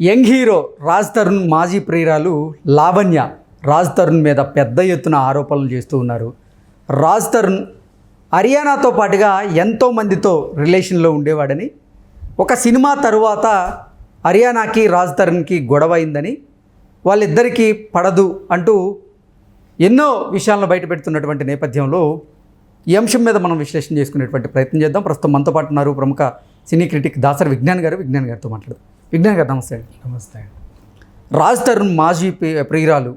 Young hero Raj Tarun మాజీ ప్రియురాలు లావణ్య రాజ్ తరుణ్ మీద పెద్ద ఎత్తున ఆరోపణలు చేస్తూ ఉన్నారు. రాజ్ తరుణ్ హర్యానాతో పాటుగా ఎంతోమందితో రిలేషన్లో ఉండేవాడని ఒక సినిమా తరువాత హర్యానాకి రాజ్ తరుణ్కి గొడవ అయిందని వాళ్ళిద్దరికీ పడదు అంటూ ఎన్నో విషయాలను బయటపెడుతున్నటువంటి నేపథ్యంలో ఈ అంశం మీద మనం విశ్లేషణ చేసుకునేటువంటి ప్రయత్నం చేద్దాం. ప్రస్తుతం మనతో పాటు ఉన్నారు ప్రముఖ సినీ క్రిటిక్ దాసరి విజ్ఞాన్ గారు. విజ్ఞాన్ గారితో మాట్లాడదాం. విజ్ఞాన్ గారు నమస్తే. అండి నమస్తే. రాజ్ తరుణ్ మాజీ ప్రి- ప్రియురాలు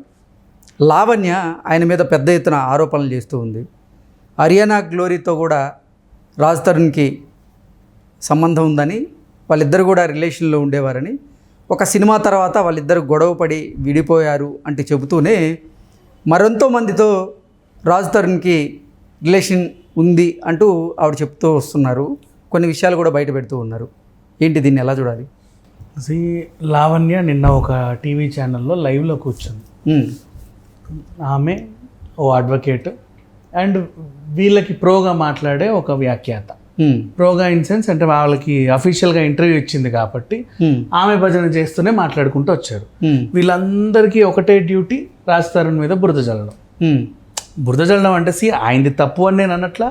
లావణ్య ఆయన మీద పెద్ద ఎత్తున ఆరోపణలు చేస్తూ ఉంది. హర్యానా గ్లోరీతో కూడా రాజ్ తరుణ్కి సంబంధం ఉందని వాళ్ళిద్దరు కూడా రిలేషన్లో ఉండేవారని ఒక సినిమా తర్వాత వాళ్ళిద్దరు గొడవపడి విడిపోయారు అంటే చెబుతూనే మరెంతో మందితో రాజ్ తరుణ్కి రిలేషన్ ఉంది అంటూ ఆవిడ చెప్తూ వస్తున్నారు. కొన్ని విషయాలు కూడా బయట పెడుతూ ఉన్నారు. ఏంటి దీన్ని ఎలా చూడాలి? సి లావణ్య నిన్న ఒక టీవీ ఛానల్లో లైవ్లో కూర్చుంది. ఆమె ఓ అడ్వకేట్ అండ్ వీళ్ళకి ప్రోగా మాట్లాడే ఒక వ్యాఖ్యాత. ప్రోగా ఇన్ సెన్స్ అంటే వాళ్ళకి అఫీషియల్గా ఇంటర్వ్యూ ఇచ్చింది కాబట్టి ఆమె భజన చేస్తూనే మాట్లాడుకుంటూ వచ్చారు. వీళ్ళందరికీ ఒకటే డ్యూటీ రాజ్ తరుణ్ మీద బురద జల్లడం. బురద జల్లడం అంటే సి ఆయనది తప్పు అని నేను అనట్లా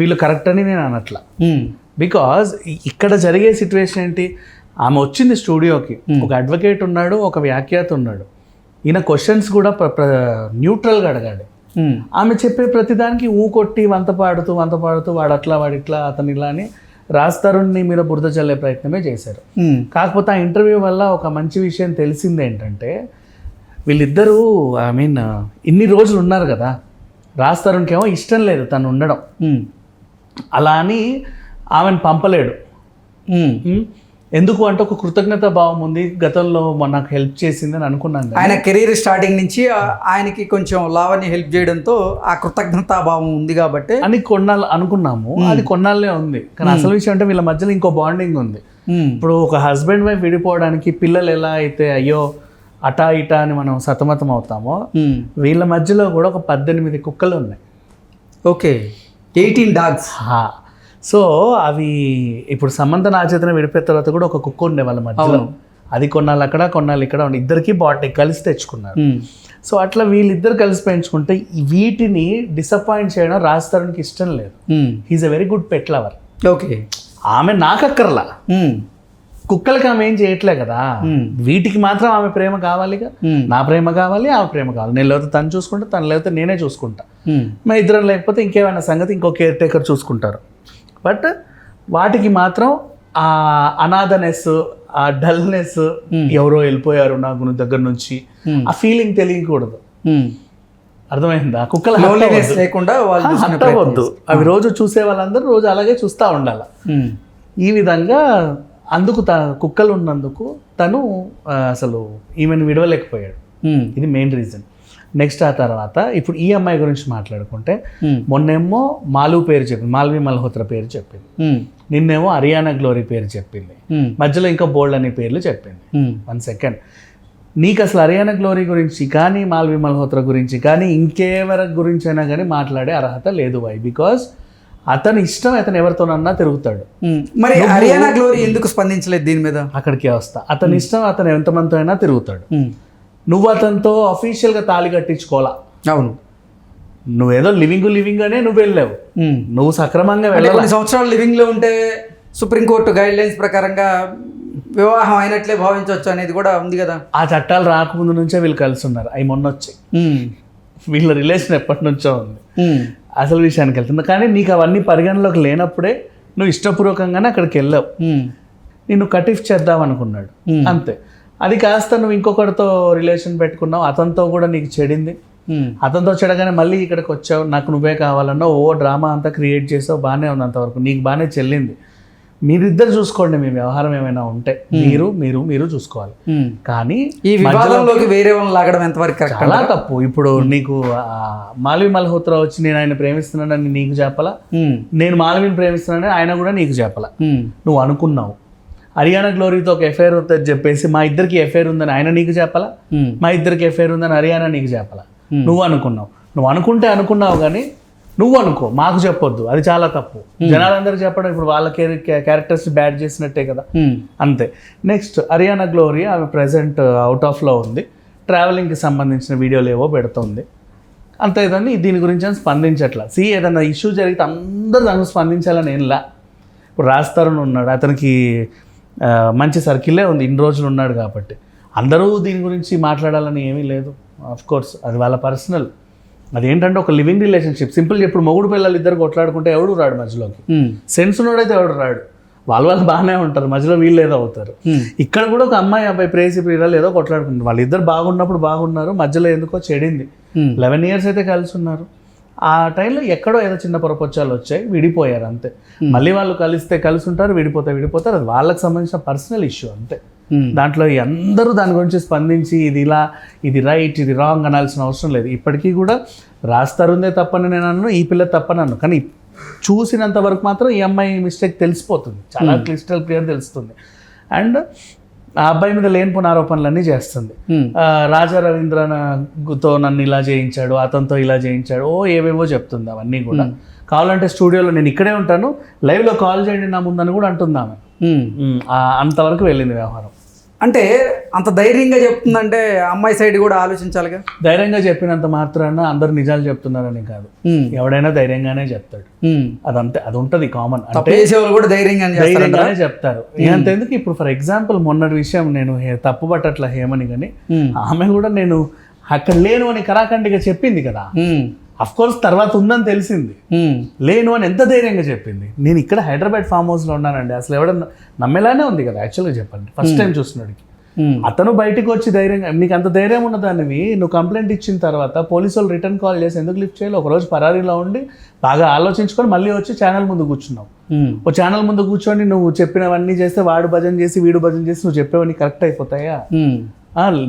వీళ్ళు కరెక్ట్ అని నేను అనట్లా. బికాజ్ ఇక్కడ జరిగే సిచ్యువేషన్ ఏంటి? ఆమె వచ్చింది స్టూడియోకి. ఒక అడ్వకేట్ ఉన్నాడు ఒక వ్యాఖ్యాత ఉన్నాడు. ఈయన క్వశ్చన్స్ కూడా న్యూట్రల్గా అడగాడు ఆమె చెప్పే ప్రతిదానికి ఊ కొట్టి వంత పాడుతూ వంత పాడుతూ వాడు అట్లా వాడు ఇట్లా అతను ఇలా అని రాజ్ తరుణ్ని మీద బురద చల్లే ప్రయత్నమే చేశారు. కాకపోతే ఆ ఇంటర్వ్యూ వల్ల ఒక మంచి విషయం తెలిసింది ఏంటంటే వీళ్ళిద్దరూ ఐ మీన్ ఇన్ని రోజులు ఉన్నారు కదా రాజ్ తరుణ్కి ఏమో ఇష్టం లేదు తను ఉండడం. అలా అని ఆమెను పంపలేడు. ఎందుకు అంటే ఒక కృతజ్ఞత భావం ఉంది. గతంలో నాకు హెల్ప్ చేసింది అని అనుకున్నాను కానీ ఆయన కెరీర్ స్టార్టింగ్ నుంచి ఆయనకి కొంచెం లావణ్య హెల్ప్ చేయడంతో ఆ కృతజ్ఞతాభావం ఉంది కాబట్టి. అని కొన్నాళ్ళు అనుకున్నాము. అది కొన్నాళ్ళే ఉంది. కానీ అసలు విషయం అంటే వీళ్ళ మధ్యలో ఇంకో బాండింగ్ ఉంది. ఇప్పుడు ఒక హస్బెండ్ వైఫ్ విడిపోవడానికి పిల్లలు ఎలా అయితే అయ్యో అటా ఇటా అని మనం సతమతం అవుతామో వీళ్ళ మధ్యలో కూడా ఒక పద్దెనిమిది కుక్కలు ఉన్నాయి. ఓకే. ఎయిటీన్ డాగ్స్ హా. సో అవి ఇప్పుడు సంబంధ నాచేతన విడిపోయిన తర్వాత కూడా ఒక కుక్క ఉండే వాళ్ళ మధ్యలో అది కొన్నాళ్ళు అక్కడ కొన్నాళ్ళు ఇక్కడ ఉండే ఇద్దరికి బాటి కలిసి తెచ్చుకున్నారు. సో అట్లా వీళ్ళిద్దరు కలిసి పెంచుకుంటే వీటిని డిసప్పాయింట్ చేయడం రాజ్ తరుణ్కి ఇష్టం లేదు. He's a very good pet lover okay. ఆమె నాకక్కర్లా. కుక్కలకి ఆమె ఏం చేయట్లే కదా. వీటికి మాత్రం ఆమె ప్రేమ కావాలిగా. నా ప్రేమ కావాలి ఆమె ప్రేమ కావాలి. నేను లేకపోతే తను చూసుకుంటా తను లేకపోతే నేనే చూసుకుంటా. మా ఇద్దరం లేకపోతే ఇంకేమైనా సంగతి ఇంకో కేర్ టేకర్ చూసుకుంటారు. బట్ వాటికి మాత్రం ఆ అనాథనెస్ ఆ డల్నెస్ ఎవరో వెళ్ళిపోయారు నాకు దగ్గర నుంచి. Hmm. ఆ ఫీలింగ్ తెలియకూడదు. ఉమ్. అర్థమైందా? కుక్కలు లోన్లీనెస్ లేకుండా వాళ్ళు చూసుకునే హట్ అవ్వద్దు అవి రోజు చూసే వాళ్ళందరూ రోజు అలాగే చూస్తూ ఉండాలి. ఈ విధంగా అందుకు త కుక్కలు ఉన్నందుకు తను అసలు ఈమెను విడవలేకపోయాడు. ఇది మెయిన్ రీజన్ నెక్స్ట్ ఆ తర్వాత ఇప్పుడు ఈ అమ్మాయి గురించి మాట్లాడుకుంటే ఉమ్, మొన్నేమో మాలు పేరు చెప్పింది మాల్వి మల్హోత్రా పేరు చెప్పింది. ఉమ్, నిన్నేమో హరియానా గ్లోరీ పేరు చెప్పింది. ఉమ్, మధ్యలో ఇంకా బోల్డ్ అనే పేర్లు చెప్పింది. వన్ సెకండ్ నీకు అసలు హరియానా గ్లోరీ గురించి కానీ మాల్వి మల్హోత్రా గురించి కానీ ఇంకెవరి గురించి అయినా కానీ మాట్లాడే అర్హత లేదు. వై బికాజ్ అతని ఇష్టం అతను ఎవరితోనన్నా తిరుగుతాడు. మరి హర్యానా గ్లోరీ ఎందుకు స్పందించలేదు దీని మీద? అక్కడికే వస్తా. అతని ఇష్టం అతను ఎంతమందితో అయినా తిరుగుతాడు. నువ్వు అతనితో అఫీషియల్గా తాళి కట్టించుకోవాలా? అవును. నువ్వేదో లివింగ్ లివింగ్ అనే నువ్వు వెళ్ళావు. నువ్వు సక్రమంగా కొన్ని సంవత్సరాలు లివింగ్లో ఉంటే సుప్రీంకోర్టు గైడ్ లైన్స్ ప్రకారంగా వివాహం అయినట్లే భావించవచ్చు అనేది కూడా ఉంది కదా. ఆ చట్టాలు రాకముందు నుంచే వీళ్ళు కలిసి ఉన్నారు అవి మొన్న వచ్చాయి. వీళ్ళ రిలేషన్ ఎప్పటి నుంచో ఉంది. అసలు విషయానికి వెళ్తుంది కానీ నీకు అవన్నీ పరిగణలోకి లేనప్పుడే నువ్వు ఇష్టపూర్వకంగానే అక్కడికి వెళ్ళావు. నిన్ను కటిఫ్ చేద్దాం అనుకున్నాడు. అంతే. అది కాస్త నువ్వు ఇంకొకరితో రిలేషన్ పెట్టుకున్నావు అతనితో కూడా నీకు చెడింది. అతనితో చెడగానే మళ్ళీ ఇక్కడికి వచ్చావు నాకు నువ్వే కావాలన్నా ఓ డ్రామా అంతా క్రియేట్ చేసావు బాగానే ఉంది అంతవరకు నీకు బాగానే చెల్లింది. మీరిద్దరు చూసుకోండి మీ వ్యవహారం ఏమైనా ఉంటే. మీరు మీరు మీరు చూసుకోవాలి. కానీ ఈ వివాదంలోకి వేరే వాళ్ళని లాగడం ఎంతవరకు చాలా తప్పు. ఇప్పుడు నీకు మాల్వి మల్హోత్రా వచ్చి నేను ఆయన ప్రేమిస్తున్నానని నీకు చెప్పాలా? నేను మాల్విని ప్రేమిస్తున్నానని ఆయన కూడా నీకు చెప్పాలా? నువ్వు అనుకున్నావు. హర్యానా గ్లోరీతో ఒక ఎఫైర్ ఉందని చెప్పేసి మా ఇద్దరికి ఎఫైర్ ఉందని ఆయన నీకు చెప్పాలా? మా ఇద్దరికి ఎఫైర్ ఉందని హర్యానా నీకు చెప్పాలా? నువ్వు అనుకున్నావు. నువ్వు అనుకుంటే అనుకున్నావు కానీ నువ్వు అనుకో మాకు చెప్పొద్దు. అది చాలా తప్పు. జనాలందరూ చెప్పడం ఇప్పుడు వాళ్ళ క్యారెక్టర్స్ బ్యాడ్ చేసినట్టే కదా? అంతే. నెక్స్ట్ హరియానా గ్లోరీ ఆమె ప్రజెంట్ అవుట్ ఆఫ్లో ఉంది. ట్రావెలింగ్కి సంబంధించిన వీడియోలు ఏవో పెడుతుంది. అంత ఏదని దీని గురించి అని స్పందించట్లా? సి ఏదైనా ఇష్యూ జరిగితే అందరూ దానికి స్పందించాలని ఏంలా ఇప్పుడు రాస్తారని ఉన్నాడు. అతనికి మంచి సర్కిలే ఉంది. ఇన్ని రోజులు ఉన్నాడు కాబట్టి. అందరూ దీని గురించి మాట్లాడాలని ఏమీ లేదు. ఆఫ్ కోర్స్ అది వాళ్ళ పర్సనల్. అదేంటంటే ఒక లివింగ్ రిలేషన్షిప్. సింపుల్ ఇప్పుడు మొగుడు పిల్లలు ఇద్దరు కొట్లాడుకుంటే ఎవడు రాడు మధ్యలోకి? సెన్స్ ఉన్నోడైతే ఎవడు రాడు? వాళ్ళు వాళ్ళు బాగానే ఉంటారు. మధ్యలో వీళ్ళు ఏదో అవుతారు. ఉమ్, ఇక్కడ కూడా ఒక అమ్మాయి అబ్బాయి ప్రేసి ప్రియురాలు ఏదో కొట్లాడుకుంటారు. వాళ్ళిద్దరు బాగున్నప్పుడు బాగున్నారు. మధ్యలో ఎందుకో చెడింది. లెవెన్ ఇయర్స్ అయితే కలిసి ఉన్నారు. ఆ టైంలో ఎక్కడో ఏదో చిన్న పొరపొచ్చాలు వచ్చాయి విడిపోయారు అంతే. మళ్ళీ వాళ్ళు కలిస్తే కలిసి ఉంటారు విడిపోతే విడిపోతారు. అది వాళ్ళకి సంబంధించిన పర్సనల్ ఇష్యూ అంతే. ఉమ్, దాంట్లో అందరూ దాని గురించి స్పందించి ఇది ఇలా ఇది రైట్ ఇది రాంగ్ అనాల్సిన అవసరం లేదు. ఇప్పటికీ కూడా రాస్తారుందే తప్పని నేను అన్ను ఈ పిల్ల తప్పని అన్ను. కానీ చూసినంత వరకు మాత్రం ఈ అమ్మాయి మిస్టేక్ తెలిసిపోతుంది. చాలా క్లిస్టల్ క్లియర్ తెలుస్తుంది. అండ్ ఆ అబ్బాయి మీద లేనిపోయిన ఆరోపణలన్నీ చేస్తుంది. రాజా రవీంద్రతో నన్ను ఇలా చేయించాడు అతనితో ఇలా చేయించాడు ఓ ఏవేవో చెప్తుంది అవన్నీ కూడా. కావాలంటే స్టూడియోలో నేను ఇక్కడే ఉంటాను లైవ్లో కాల్ చేయండి నా ముందని కూడా అంటుంది ఆమె. ఉమ్. ఉమ్, ఆ అంతవరకు వెళ్ళింది వ్యవహారం. అంటే అంత ధైర్యంగా చెప్తుందంటే అమ్మాయి సైడ్ కూడా ఆలోచించాలిగా? ధైర్యంగా చెప్పినంత మాత్రాన అందరు నిజాలు చెప్తున్నారని కాదు. ఎవడైనా ధైర్యంగానే చెప్తాడు. అదంతే అది ఉంటది కామన్. చేసేవాళ్ళు కూడా ధైర్యంగానే చెప్తారు. అంతెందుకు ఇప్పుడు ఫర్ ఎగ్జాంపుల్ మొన్నటి విషయం నేను తప్పు పట్టట్ల హేమని కానీ ఆమె కూడా నేను అక్కడ లేను అని కరాఖండిగా చెప్పింది కదా. అఫ్ కోర్స్ తర్వాత ఉందని తెలిసింది. లేను అని ఎంత ధైర్యంగా చెప్పింది? నేను ఇక్కడ హైదరాబాద్ ఫామ్ హౌస్లో ఉన్నానండి. అసలు ఎవడన్నా నమ్మేలానే ఉంది కదా యాక్చువల్గా చెప్పండి. ఫస్ట్ టైం చూస్తున్నాడికి అతను బయటికి వచ్చి ధైర్యంగా నీకు అంత ధైర్యం ఉన్నదానివి నువ్వు కంప్లైంట్ ఇచ్చిన తర్వాత పోలీసు వాళ్ళు రిటర్న్ కాల్ చేసి ఎందుకు లిఫ్ట్ చేయాలి? ఒకరోజు పరారీలో ఉండి బాగా ఆలోచించుకొని మళ్ళీ వచ్చి ఛానల్ ముందు కూర్చున్నావు. ఓ ఛానల్ ముందు కూర్చొని నువ్వు చెప్పినవన్నీ చేస్తే వాడు భజన చేసి వీడు భజన చేసి నువ్వు చెప్పేవన్నీ కరెక్ట్ అయిపోతాయా?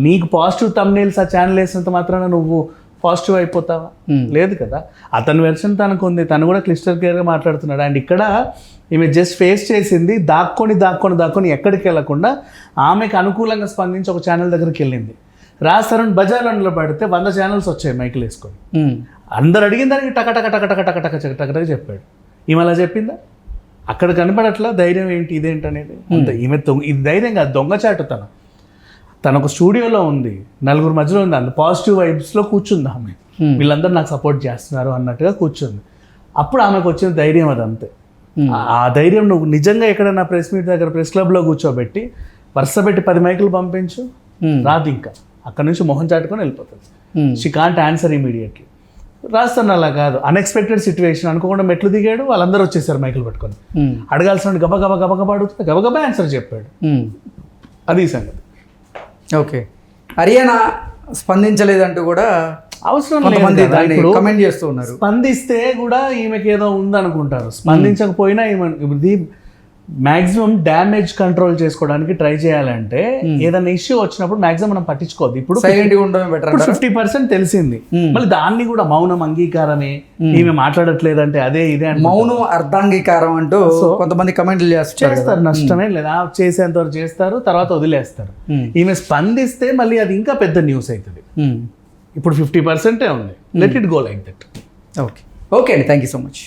నీకు పాజిటివ్ తమ్నేల్స్ ఆ ఛానల్ వేసినంత మాత్రాన నువ్వు పాజిటివ్ అయిపోతావా? లేదు కదా. అతని వెర్షన్ తనకు ఉంది. తను కూడా క్లిస్టర్ కేర్గా మాట్లాడుతున్నాడు. అండ్ ఇక్కడ ఈమె జస్ట్ ఫేస్ చేసింది దాక్కొని దాక్కొని దాక్కొని ఎక్కడికి వెళ్ళకుండా ఆమెకు అనుకూలంగా స్పందించి ఒక ఛానల్ దగ్గరికి వెళ్ళింది. రాజ్ బజార్ అండ్లో పడితే వంద ఛానల్స్ వచ్చాయి మైకిల్ వేసుకొని. అందరు అడిగిన దానికి టక టక టక టక టక టక టక చెప్పాడు. ఈమె అలా చెప్పిందా? అక్కడ కనపడట్లా? ధైర్యం ఏంటి? ఇదేంటి అనేది ఈమె ఇది ధైర్యం కాదు దొంగచాటుతనం తను తను ఒక స్టూడియోలో ఉంది. నలుగురు మధ్యలో ఉంది. అంత పాజిటివ్ వైబ్స్లో కూర్చుంది. ఆమె Hmm. వీళ్ళందరూ నాకు సపోర్ట్ చేస్తున్నారు అన్నట్టుగా కూర్చుంది. అప్పుడు ఆమెకు వచ్చిన ధైర్యం అది అంతే Hmm. ఆ- ధైర్యం నువ్వు నిజంగా ఎక్కడైనా ప్రెస్ మీట్ దగ్గర ప్రెస్ క్లబ్లో కూర్చోబెట్టి వరుస పెట్టి పది మైకులు పంపించు. ఉమ్, రాదు ఇంకా. అక్కడ నుంచి మొహం చాటుకొని వెళ్ళిపోతుంది. షీ కాంట్ ఆన్సర్ ఇమీడియట్లీ రాస్తాను అలా కాదు. అన్ఎక్స్పెక్టెడ్ సిచ్యువేషన్ అనుకోకుండా మెట్లు దిగాడు. వాళ్ళందరూ వచ్చేసారు మైకులు పట్టుకొని. అడగాల్సిన గబ గబ గబ గబ అడుగుతుంది గబగబా ఆన్సర్ చెప్పాడు. అది సంగతి. ఓకే. హర్యానా స్పందించలేదంటూ కూడా అవసరం లేదు ఇప్పుడు కమెంట్ చేస్తూ ఉన్నారు. స్పందిస్తే కూడా ఈమెకి ఏదో ఉందనుకుంటారు. స్పందించకపోయినా ఈమె ఇది మాక్సిమం డ్యామేజ్ కంట్రోల్ చేసుకోవడానికి ట్రై చేయాలంటే ఏదైనా ఇష్యూ వచ్చినప్పుడు మాక్సిమం మనం పట్టించుకోవద్దు. ఇప్పుడు ఇప్పుడు ఫిఫ్టీ పర్సెంట్ తెలిసింది. మళ్ళీ దాన్ని కూడా మౌనం అంగీకారమే. ఈమె మాట్లాడట్లేదంటే అదే ఇదే అంటే మౌనం అర్ధాంగీకారం అంటూ కొంతమంది కమెంట్లు చేస్తారు. చేస్తారు నష్టమే లేదా చేసేంత వరకు చేస్తారు తర్వాత వదిలేస్తారు. Hmm. ఈమె స్పందిస్తే మళ్ళీ అది ఇంకా పెద్ద న్యూస్ అవుతుంది ఇప్పుడు ఫిఫ్టీ పర్సెంటే ఉంది. Let it go like that okay okay అండి. Thank you so much